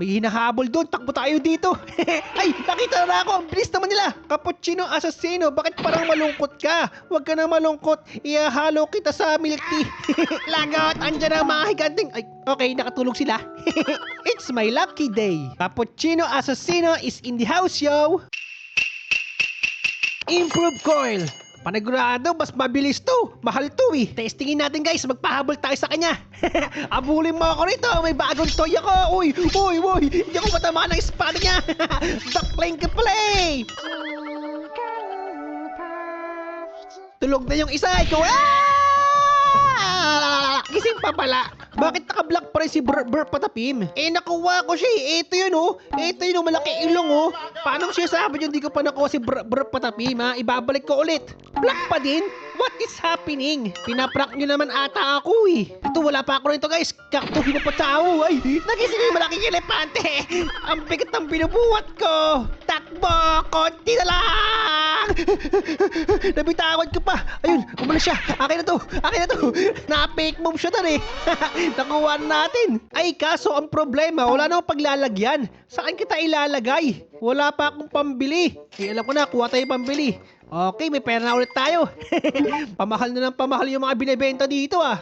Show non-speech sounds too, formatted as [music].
May hinahabol doon. Takbo tayo dito. [laughs] Ay, nakita na ako. Ang bilis naman nila. Cappuccino Assassino, bakit parang malungkot ka? Huwag ka na malungkot. Iahalo kita sa milk tea. [laughs] Lagot, andyan ang mga. Ay, okay, nakatulog sila. [laughs] It's my lucky day. Cappuccino Assassino is in the house, yo. Improve coil. Panigurado, mas mabilis to. Mahal to eh. Testingin natin guys, magpahabol tayo sa kanya. [laughs] Abulin mo ako rito, may bagong toy ako. Uy, uy, uy, hindi ako matama ng espada niya. [laughs] Duckling ka play. Tulog na yung isa, ikaw. Ah! Gising pa pala. Bakit naka-black pa rin si Brr Brr Patapim? Eh, nakuha ko siya eh. Ito yun oh. Ito yun oh, malaki ilong oh. Paano siya sabi yun, hindi ko pa nakuha si Brr Brr Patapim ha? Ibabalik ko ulit. Black pa din? What is happening? Pinaprank nyo naman ata ako eh. Ito, wala pa ako rito guys. Kaktuhin na pa tao. Ay, nagising yung malaking elepante. [laughs] Ang bigat ng binubuhat ko. Takbo, konti na lang. [laughs] Nabitawan ko pa. Ayun, siya. Akin na to. Akin na to. [laughs] Na-fake move siya doon eh. [laughs] Nakuha na natin. Ay, kaso ang problema, wala na akong paglalagyan. Saan kita ilalagay? Wala pa akong pambili. Eh, alam ko na, kuha tayo pambili. Okay, may pera na ulit tayo. [laughs] pamahal na ng pamahal yung mga binibenta dito ah.